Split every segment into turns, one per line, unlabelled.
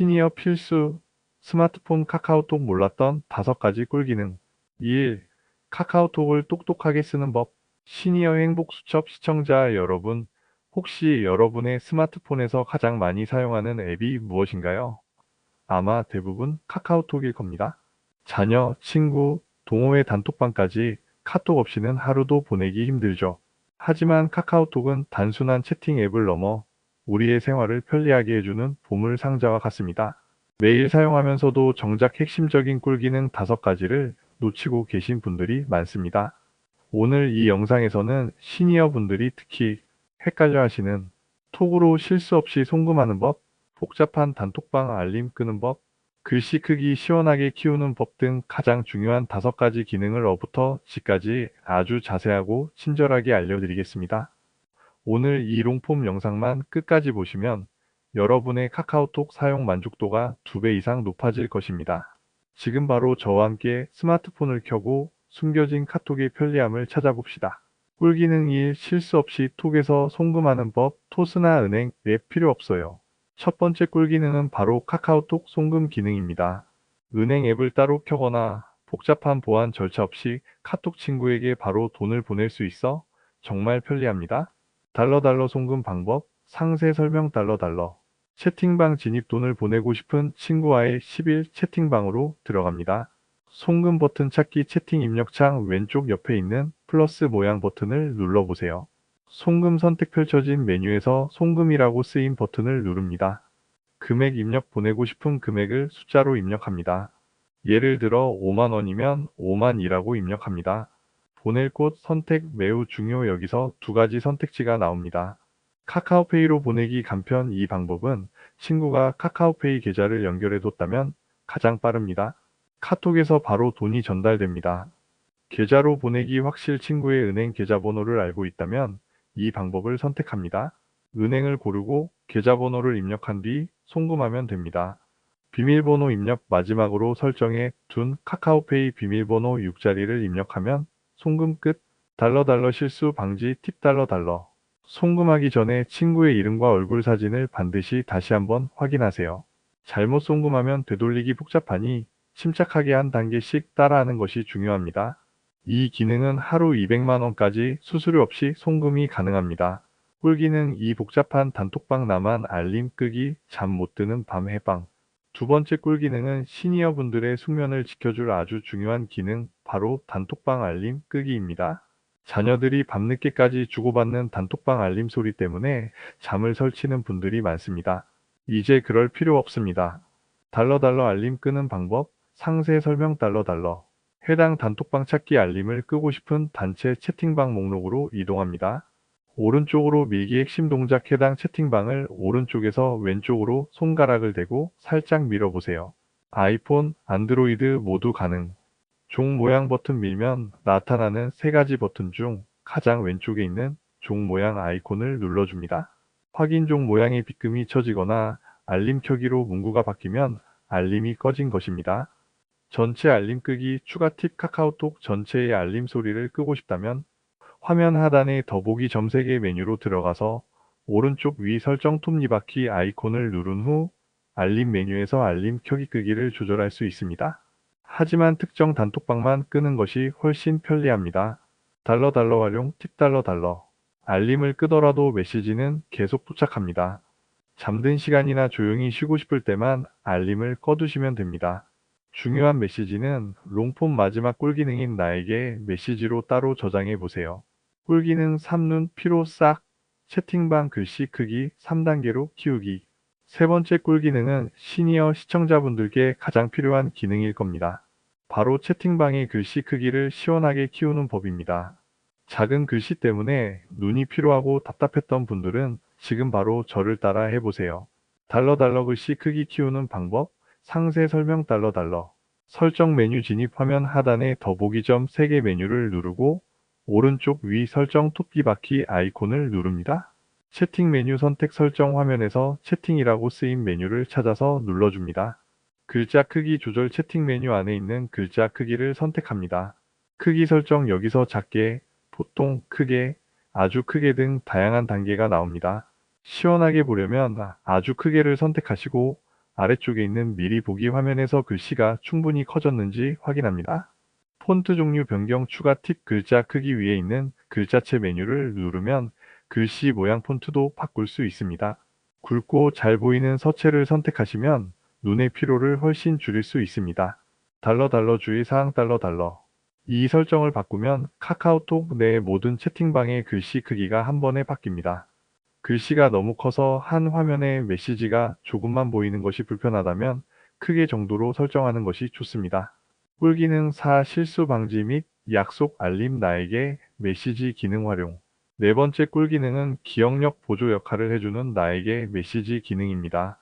시니어 필수 스마트폰 카카오톡 몰랐던 5가지 꿀기능 1. 카카오톡을 똑똑하게 쓰는 법 시니어 행복 수첩 시청자 여러분 혹시 여러분의 스마트폰에서 가장 많이 사용하는 앱이 무엇인가요? 아마 대부분 카카오톡일 겁니다. 자녀, 친구, 동호회 단톡방까지 카톡 없이는 하루도 보내기 힘들죠. 하지만 카카오톡은 단순한 채팅 앱을 넘어 우리의 생활을 편리하게 해주는 보물 상자와 같습니다. 매일 사용하면서도 정작 핵심적인 꿀 기능 5가지를 놓치고 계신 분들이 많습니다. 오늘 이 영상에서는 시니어 분들이 특히 헷갈려 하시는 톡으로 실수 없이 송금하는 법, 복잡한 단톡방 알림 끄는 법, 글씨 크기 시원하게 키우는 법 등 가장 중요한 다섯 가지 기능을 어부터 지까지 아주 자세하고 친절하게 알려드리겠습니다. 오늘 이 롱폼 영상만 끝까지 보시면 여러분의 카카오톡 사용 만족도가 2배 이상 높아질 것입니다. 지금 바로 저와 함께 스마트폰을 켜고 숨겨진 카톡의 편리함을 찾아봅시다. 꿀기능 1 실수 없이 톡에서 송금하는 법 토스나 은행 앱 필요 없어요. 첫 번째 꿀기능은 바로 카카오톡 송금 기능입니다. 은행 앱을 따로 켜거나 복잡한 보안 절차 없이 카톡 친구에게 바로 돈을 보낼 수 있어 정말 편리합니다. 달러 달러 송금 방법 상세 설명 달러 달러 채팅방 진입 돈을 보내고 싶은 친구와의 10일 채팅방으로 들어갑니다. 송금 버튼 찾기 채팅 입력창 왼쪽 옆에 있는 플러스 모양 버튼을 눌러보세요. 송금 선택 펼쳐진 메뉴에서 송금이라고 쓰인 버튼을 누릅니다. 금액 입력 보내고 싶은 금액을 숫자로 입력합니다. 예를 들어 5만원이면 5만이라고 입력합니다. 보낼 곳 선택 매우 중요 여기서 두 가지 선택지가 나옵니다. 카카오페이로 보내기 간편 이 방법은 친구가 카카오페이 계좌를 연결해 뒀다면 가장 빠릅니다. 카톡에서 바로 돈이 전달됩니다. 계좌로 보내기 확실 친구의 은행 계좌번호를 알고 있다면 이 방법을 선택합니다. 은행을 고르고 계좌번호를 입력한 뒤 송금하면 됩니다. 비밀번호 입력 마지막으로 설정해 둔 카카오페이 비밀번호 6자리를 입력하면 송금 끝. 달러 달러 실수 방지 팁 달러 달러. 송금하기 전에 친구의 이름과 얼굴 사진을 반드시 다시 한번 확인하세요. 잘못 송금하면 되돌리기 복잡하니 침착하게 한 단계씩 따라하는 것이 중요합니다. 이 기능은 하루 200만원까지 수수료 없이 송금이 가능합니다. 꿀기능 이 복잡한 단톡방 나만 알림 끄기 잠 못 드는 밤 해방 두 번째 꿀기능은 시니어 분들의 숙면을 지켜줄 아주 중요한 기능 바로 단톡방 알림 끄기입니다. 자녀들이 밤늦게까지 주고받는 단톡방 알림 소리 때문에 잠을 설치는 분들이 많습니다. 이제 그럴 필요 없습니다. 달러달러 알림 끄는 방법 상세 설명 달러달러 해당 단톡방 찾기 알림을 끄고 싶은 단체 채팅방 목록으로 이동합니다. 오른쪽으로 밀기 핵심 동작 해당 채팅방을 오른쪽에서 왼쪽으로 손가락을 대고 살짝 밀어보세요. 아이폰, 안드로이드 모두 가능. 종 모양 버튼 밀면 나타나는 세 가지 버튼 중 가장 왼쪽에 있는 종 모양 아이콘을 눌러줍니다. 확인 종 모양의 빗금이 쳐지거나 알림 켜기로 문구가 바뀌면 알림이 꺼진 것입니다. 전체 알림 끄기 추가 팁 카카오톡 전체의 알림 소리를 끄고 싶다면 화면 하단의 더보기 점 3개 메뉴로 들어가서 오른쪽 위 설정 톱니바퀴 아이콘을 누른 후 알림 메뉴에서 알림 켜기 끄기를 조절할 수 있습니다. 하지만 특정 단톡방만 끄는 것이 훨씬 편리합니다. 달러 달러 활용 팁 달러 달러 알림을 끄더라도 메시지는 계속 도착합니다. 잠든 시간이나 조용히 쉬고 싶을 때만 알림을 꺼두시면 됩니다. 중요한 메시지는 롱폼 마지막 꿀 기능인 나에게 메시지로 따로 저장해 보세요. 꿀기능 3눈 피로 싹 채팅방 글씨 크기 3단계로 키우기 세 번째 꿀기능은 시니어 시청자분들께 가장 필요한 기능일 겁니다. 바로 채팅방의 글씨 크기를 시원하게 키우는 법입니다. 작은 글씨 때문에 눈이 피로하고 답답했던 분들은 지금 바로 저를 따라 해보세요. 달러달러 글씨 크기 키우는 방법 상세 설명 달러달러 설정 메뉴 진입 화면 하단에 더보기 점 3개 메뉴를 누르고 오른쪽 위 설정 토끼바퀴 아이콘을 누릅니다. 채팅 메뉴 선택 설정 화면에서 채팅이라고 쓰인 메뉴를 찾아서 눌러줍니다. 글자 크기 조절 채팅 메뉴 안에 있는 글자 크기를 선택합니다. 크기 설정 여기서 작게, 보통, 크게, 아주 크게 등 다양한 단계가 나옵니다. 시원하게 보려면 아주 크게를 선택하시고 아래쪽에 있는 미리 보기 화면에서 글씨가 충분히 커졌는지 확인합니다. 폰트 종류 변경 추가 팁 글자 크기 위에 있는 글자체 메뉴를 누르면 글씨 모양 폰트도 바꿀 수 있습니다. 굵고 잘 보이는 서체를 선택하시면 눈의 피로를 훨씬 줄일 수 있습니다. 달러 달러 주의사항 달러 달러 이 설정을 바꾸면 카카오톡 내 모든 채팅방의 글씨 크기가 한 번에 바뀝니다. 글씨가 너무 커서 한 화면에 메시지가 조금만 보이는 것이 불편하다면 크게 정도로 설정하는 것이 좋습니다. 꿀기능 4 실수 방지 및 약속 알림 나에게 메시지 기능 활용 네 번째 꿀기능은 기억력 보조 역할을 해주는 나에게 메시지 기능입니다.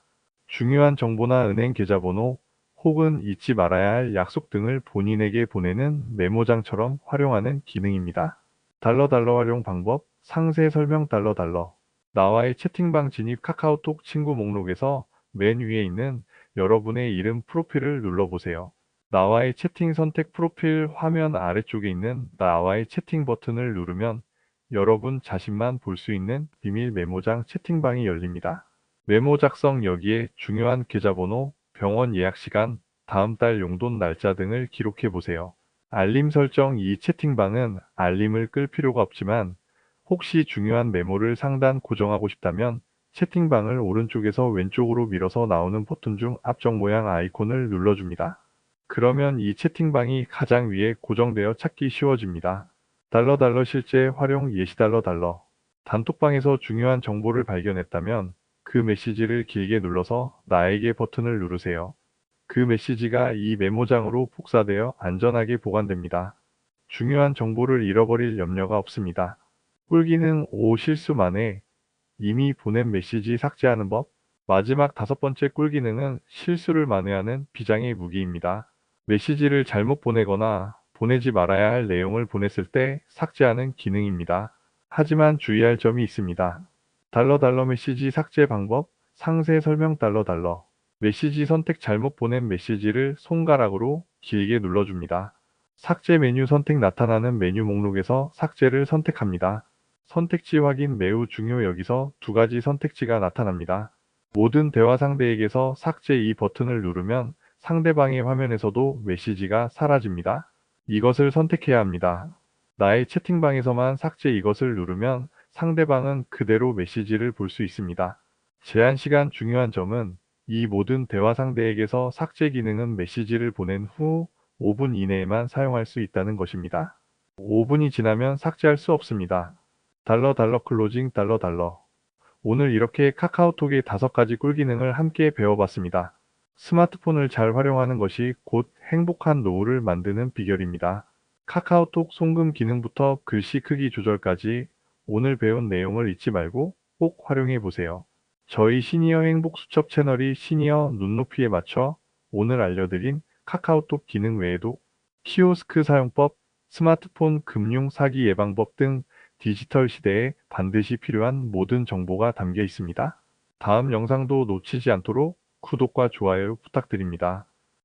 중요한 정보나 은행 계좌번호 혹은 잊지 말아야 할 약속 등을 본인에게 보내는 메모장처럼 활용하는 기능입니다. 달러 달러 활용 방법 상세 설명 달러 달러 나와의 채팅방 진입 카카오톡 친구 목록에서 맨 위에 있는 여러분의 이름 프로필을 눌러보세요. 나와의 채팅 선택 프로필 화면 아래쪽에 있는 나와의 채팅 버튼을 누르면 여러분 자신만 볼 수 있는 비밀 메모장 채팅방이 열립니다. 메모 작성 여기에 중요한 계좌번호, 병원 예약 시간, 다음 달 용돈 날짜 등을 기록해 보세요. 알림 설정 이 채팅방은 알림을 끌 필요가 없지만 혹시 중요한 메모를 상단 고정하고 싶다면 채팅방을 오른쪽에서 왼쪽으로 밀어서 나오는 버튼 중 앞쪽 모양 아이콘을 눌러줍니다. 그러면 이 채팅방이 가장 위에 고정되어 찾기 쉬워집니다. 달러 달러 실제 활용 예시 달러 달러 단톡방에서 중요한 정보를 발견했다면 그 메시지를 길게 눌러서 나에게 버튼을 누르세요. 그 메시지가 이 메모장으로 복사되어 안전하게 보관됩니다. 중요한 정보를 잃어버릴 염려가 없습니다. 꿀기능 5 실수 만에 이미 보낸 메시지 삭제하는 법 마지막 다섯 번째 꿀기능은 실수를 만회하는 비장의 무기입니다. 메시지를 잘못 보내거나 보내지 말아야 할 내용을 보냈을 때 삭제하는 기능입니다. 하지만 주의할 점이 있습니다. 달러 달러 메시지 삭제 방법 상세 설명 달러 달러 메시지 선택 잘못 보낸 메시지를 손가락으로 길게 눌러줍니다. 삭제 메뉴 선택 나타나는 메뉴 목록에서 삭제를 선택합니다. 선택지 확인 매우 중요 여기서 두 가지 선택지가 나타납니다. 모든 대화 상대에게서 삭제 이 버튼을 누르면 상대방의 화면에서도 메시지가 사라집니다. 이것을 선택해야 합니다. 나의 채팅방에서만 삭제 이것을 누르면 상대방은 그대로 메시지를 볼 수 있습니다. 제한 시간 중요한 점은 이 모든 대화 상대에게서 삭제 기능은 메시지를 보낸 후 5분 이내에만 사용할 수 있다는 것입니다. 5분이 지나면 삭제할 수 없습니다. 달러 달러 클로징 달러 달러 오늘 이렇게 카카오톡의 다섯 가지 꿀 기능을 함께 배워봤습니다. 스마트폰을 잘 활용하는 것이 곧 행복한 노후를 만드는 비결입니다. 카카오톡 송금 기능부터 글씨 크기 조절까지 오늘 배운 내용을 잊지 말고 꼭 활용해 보세요. 저희 시니어 행복 수첩 채널이 시니어 눈높이에 맞춰 오늘 알려드린 카카오톡 기능 외에도 키오스크 사용법, 스마트폰 금융 사기 예방법 등 디지털 시대에 반드시 필요한 모든 정보가 담겨 있습니다. 다음 영상도 놓치지 않도록 구독과 좋아요 부탁드립니다.